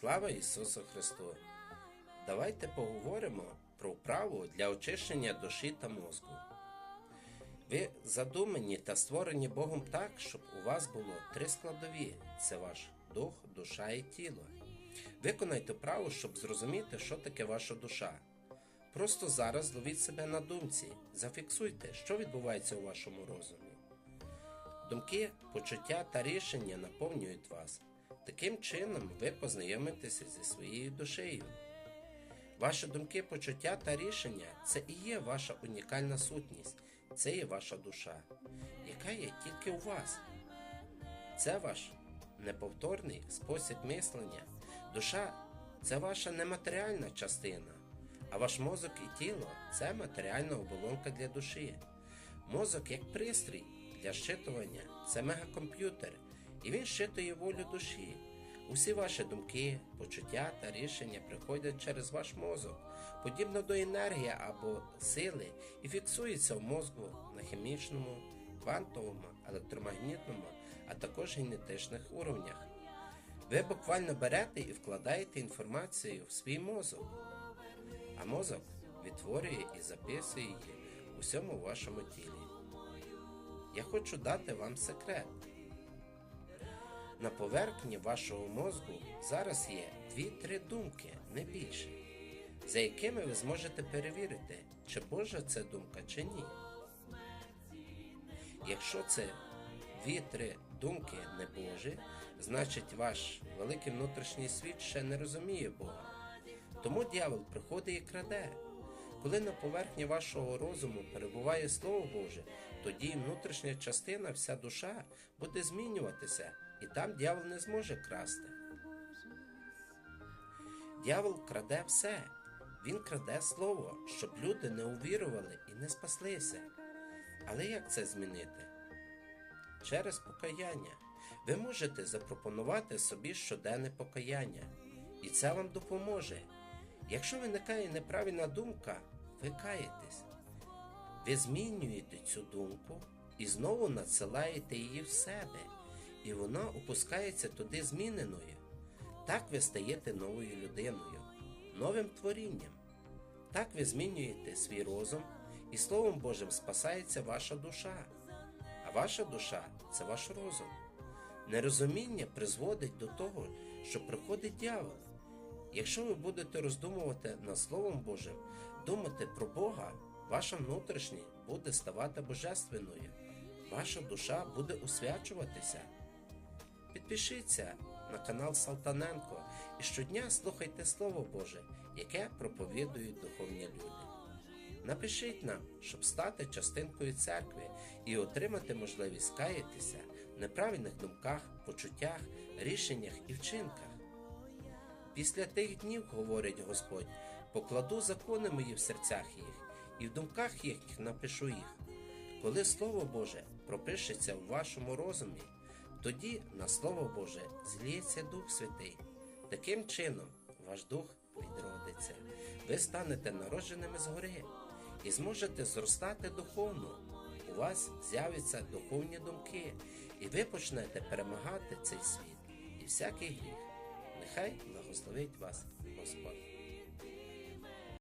Слава Ісусу Христу! Давайте поговоримо про вправу для очищення душі та мозку. Ви задумані та створені Богом так, щоб у вас було три складові: це ваш дух, душа і тіло. Виконайте вправу, щоб зрозуміти, що таке ваша душа. Просто зараз зловіть себе на думці, зафіксуйте, що відбувається у вашому розумі. Думки, почуття та рішення наповнюють вас. Таким чином ви познайомитеся зі своєю душею. Ваші думки, почуття та рішення це і є ваша унікальна сутність, це є ваша душа, яка є тільки у вас. Це ваш неповторний спосіб мислення. Душа це ваша нематеріальна частина, а ваш мозок і тіло це матеріальна оболонка для душі. Мозок як пристрій для щитування це мегакомп'ютер, і він щитує волю душі. Усі ваші думки, почуття та рішення приходять через ваш мозок, подібно до енергії або сили, і фіксуються в мозку на хімічному, квантовому, електромагнітному, а також генетичних уровнях. Ви буквально берете і вкладаєте інформацію в свій мозок, а мозок відтворює і записує її у всьому вашому тілі. Я хочу дати вам секрет. На поверхні вашого мозку зараз є 2-3 думки, не більше, за якими ви зможете перевірити, чи Божа це думка чи ні. Якщо це 2-3 думки не Божі, значить ваш великий внутрішній світ ще не розуміє Бога. Тому дьявол приходить і краде. Коли на поверхні вашого розуму перебуває Слово Боже, тоді внутрішня частина, вся душа буде змінюватися, і там дьявол не зможе красти. Дьявол краде все. Він краде слово, щоб люди не увірували і не спаслися. Але як це змінити? Через покаяння. Ви можете запропонувати собі щоденне покаяння, і це вам допоможе. Якщо виникає неправильна думка, ви каєтесь. Ви змінюєте цю думку і знову надсилаєте її в себе, і вона опускається туди зміненою. Так ви стаєте новою людиною, новим творінням. Так ви змінюєте свій розум, і Словом Божим спасається ваша душа. А ваша душа це ваш розум. Нерозуміння призводить до того, що приходить дьявол. Якщо ви будете роздумувати над Словом Божим, думати про Бога, ваша внутрішня буде ставати божественною, ваша душа буде освячуватися. Підпишіться на канал Салтаненко і щодня слухайте Слово Боже, яке проповідують духовні люди. Напишіть нам, щоб стати частинкою церкви і отримати можливість каятися в неправильних думках, почуттях, рішеннях і вчинках. Після тих днів, говорить Господь, покладу закони мої в серцях їх, і в думках їхніх напишу їх. Коли Слово Боже пропишеться в вашому розумі, тоді на Слово Боже зліється Дух Святий. Таким чином, ваш дух відродиться. Ви станете народженими згори і зможете зростати духовно. У вас з'являться духовні думки, і ви почнете перемагати цей світ і всякий гріх. Нехай благословить вас Господь.